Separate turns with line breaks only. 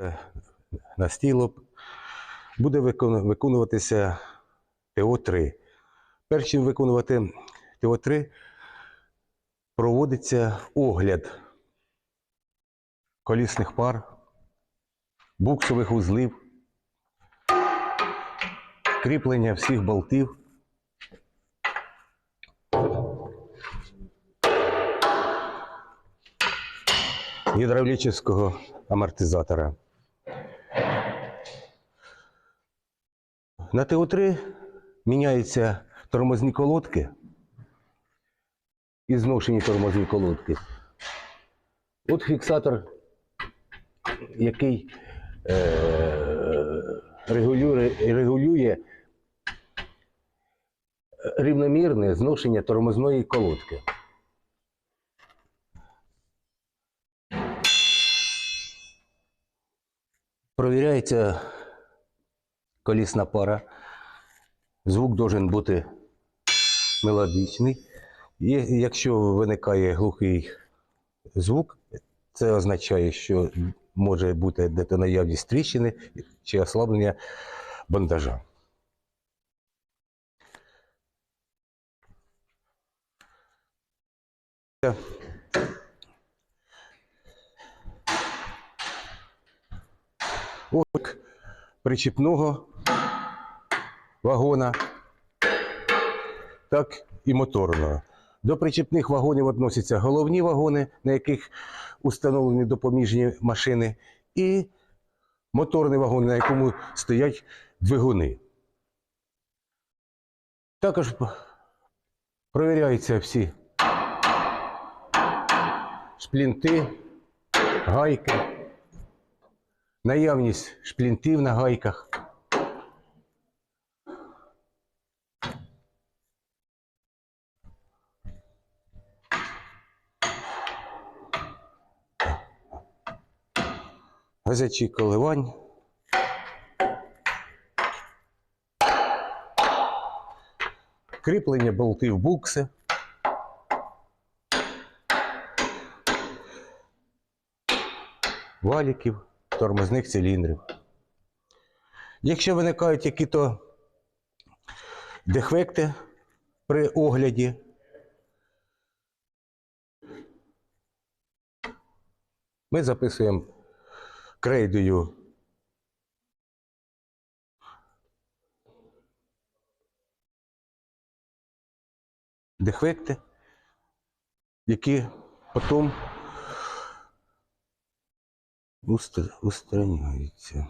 Е, на стіло буде виконуватися ТО-3. Перш чим виконувати ТО-3, проводиться огляд колісних пар, буксових узлів, кріплення всіх болтів. гідравлічного амортизатора. На ТО-3 міняються тормозні колодки і зношені тормозні колодки. От фіксатор, який е, регулює, регулює рівномірне зношення тормозної колодки. Провіряється колісна пара. Звук должен бути мелодичний. І якщо виникає глухий звук, це означає, що може бути де-то наявність тріщини чи ослаблення бандажа. От причіпного вагона, так і моторного. До причіпних вагонів відносяться головні вагони, на яких установлені допоміжні машини, і моторний вагон, на якому стоять двигуни. Також провіряються всі шплінти, гайки наявність шплінтів на гайках. Газячі коливань. Кріплення болтів букси. валіків, тормозних циліндрів. Якщо виникають які-то дефекти при огляді, ми записуємо крейдою дефекти, які потім устр- устраняються.